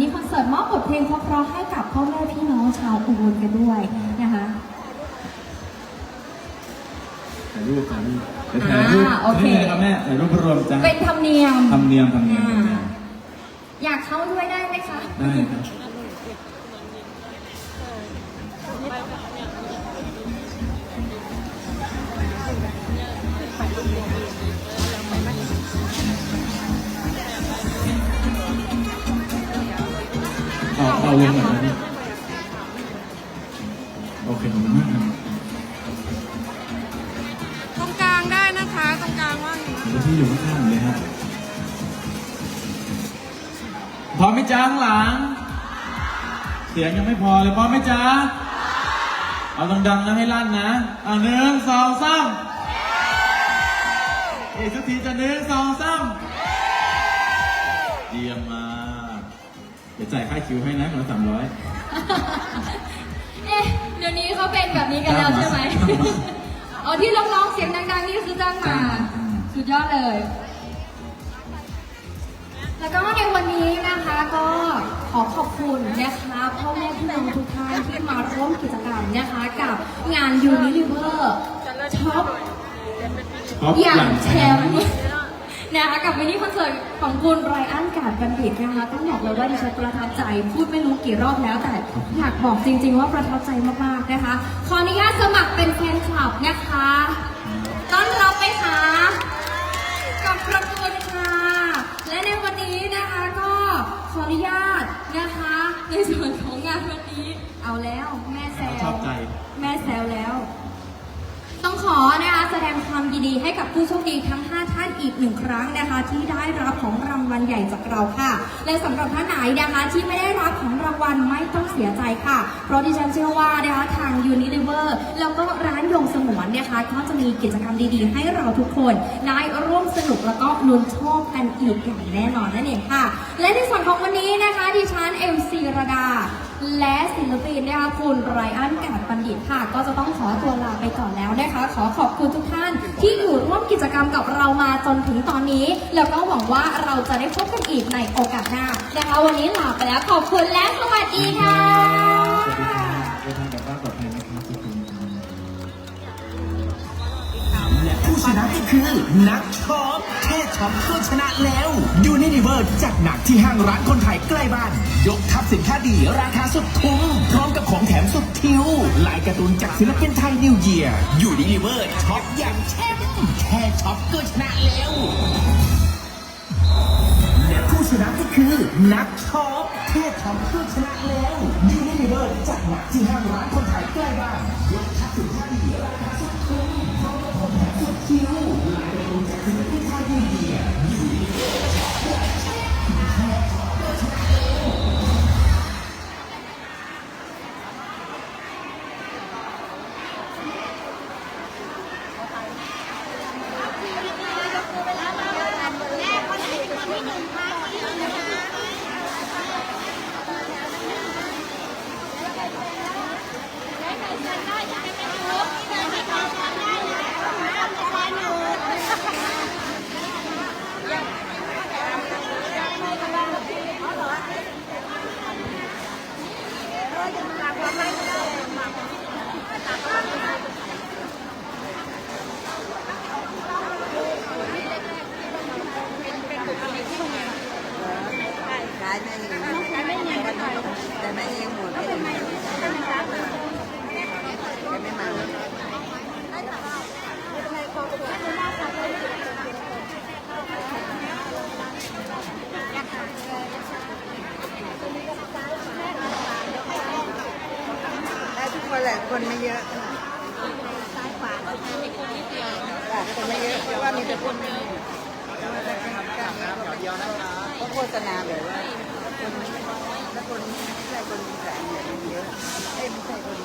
นิคอนเสิร์ตมอบบทเพลงเพราะๆให้กับพ่อแม่พี่น้องชาวอุบลกันด้วยนะคะถ่ายรูปถ่ายรูปเดี๋ยวถ่ายรูปอ่าโอเค นี่เลยครับแม่ถ่ายรูปรวมจ้าเป็นธรรมเนียมทำเนียมทำเนียมอ่า อยากเข้าด้วยได้ไหมคะ ได้ครับ เอาเอาวงก่อนนะโอเคขอบคุณมากครับตรงกลางได้นะคะ ตรงกลางว่างอยู่นะเดี๋ยวพี่อยู่ข้างๆผมเลยครับพร้อมไหมจ้าข้างหลัง เสียงยังไม่พอเลยพร้อมไหมจ้าเอาดังๆนะให้ลั่นนะเอาหนึ่งสองสามอีกสักทีจะหนึ่งสองสามเยี่ยมมาก เดี๋ยวจ่ายค่าคิวให้นะคนละสามร้อยเอ๊ะเดี๋ยวนี้เขาเป็นแบบนี้กันแล้วใช่ไหมจ้างมาอ๋อที่ร้องๆเสียงดังๆนี่คือจ้างมาจ้างมาสุดยอดเลย แล้วก็ในวันนี้นะคะก็ขอขอบคุณนะคะพ่อแม่พี่น้องทุกท่านที่มาร่วมกิจกรรมนะคะกับงาน Unilever ช็อปท็อปอย่างอย่างแชมป์ นะคะกับมินิคอนเสิร์ตของคุณไรอันการบัณฑิตนะคะต้องบอกเลยว่าดิฉันประทับใจ พูดไม่รู้กี่รอบแล้ว แต่อยากบอกจริง ๆ ว่าประทับใจมากๆนะคะ ขออนุญาตสมัครเป็นแฟนคลับนะคะต้อนรับไหมคะกับประกวดค่ะและในวันนี้นะคะก็ขออนุญาตนะคะ ในส่วนของงานวันนี้ เอาแล้วแม่แซวชอบใจแม่แซวแล้ว ต้องขอนะคะแสดงความยินดีให้กับผู้โชคดีทั้ง 5 ท่านอีกหนึ่งครั้งนะคะ ที่ได้รับของรางวัลใหญ่จากเราค่ะ และสำหรับท่านไหนนะคะ ที่ไม่ได้รับของรางวัลไม่ต้องเสียใจค่ะ เพราะดิฉันเชื่อว่านะคะทาง Unilever แล้วก็ร้านยงสงวนนะคะก็จะมีกิจกรรมดีๆ ให้เราทุกคนได้ร่วมสนุกแล้วก็ลุ้นโชคกันอีกอย่างแน่นอนนั่นเองค่ะ และในส่วนของวันนี้นะคะดิฉันเอ็มซีรดา และศิลปินนะคะคุณไรอันกาดบัณฑิตค่ะ ก็จะต้องขอตัวลาไปก่อนแล้วนะคะ ขอขอบคุณทุกท่านที่อยู่ร่วมกิจกรรมกับเรามาจนถึงตอนนี้ แล้วก็หวังว่าเราจะได้พบกันอีกในโอกาสหน้านะคะวันนี้ลาไปแล้วขอบคุณและสวัสดีค่ะ ชนะก็คือ นักช็อปแค่ช็อปก็ชนะแล้วยูนิเวอร์จัดหนักที่ห้างร้านคนไทยใกล้บ้าน ยกทับสินค้าดีราคาสุดคุ้มพร้อมกับของแถมสุดทิวลายการ์ตูนจากศิลปินไทยนิวเยียร์ยูนิลิเวอร์ช็อปอย่างแช่มแค่ช็อปก็ชนะแล้วและผู้ชนะก็คือนักช็อปแค่ช็อปก็ชนะแล้วยูนิลิเวอร์จัดหนักที่ห้างร้านคนไทยใกล้บ้านยกทับสินค้าดีราคา ของแถมสุดทิว แหละคนไม่เยอะซ้ายขวาก็มีคนนิดเดียวคนไม่เยอะเพราะว่ามีแต่คนไม่เยอะก็โฆษณาแบบว่าคนถ้าคนไม่ใช่คนแสนเนี่ยมันเยอะเยไม่ใช่คน